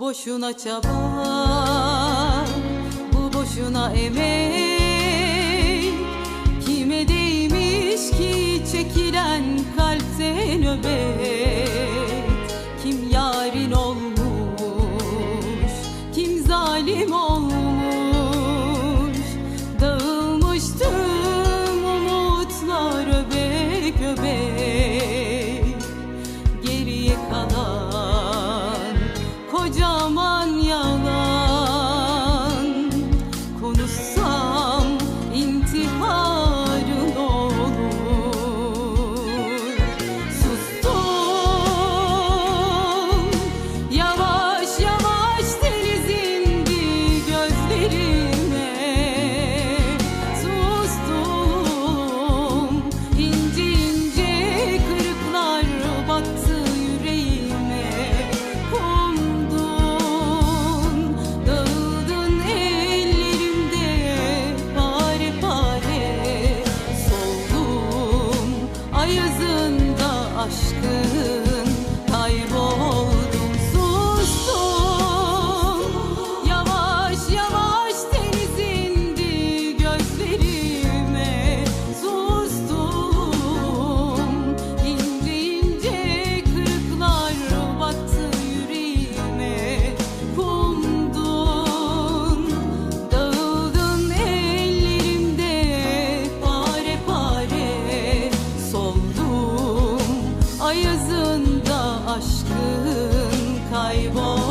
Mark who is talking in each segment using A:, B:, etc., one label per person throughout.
A: Boşuna çaba, bu boşuna emek. aşkım Ayazında aşkın kaybol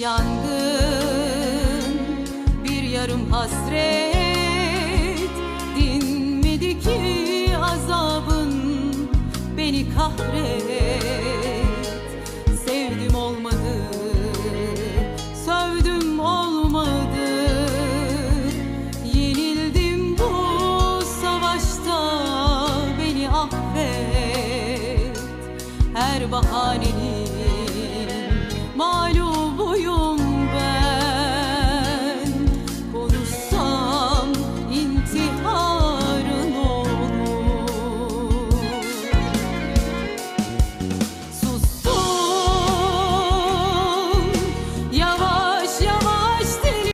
A: yarım yangın, bir yarım hasret Dinmedi ki azabın. Beni kahret. Sevdim olmadı, sövdüm olmadı. Yenildim bu savaşta, beni affet. Her bahanenin malum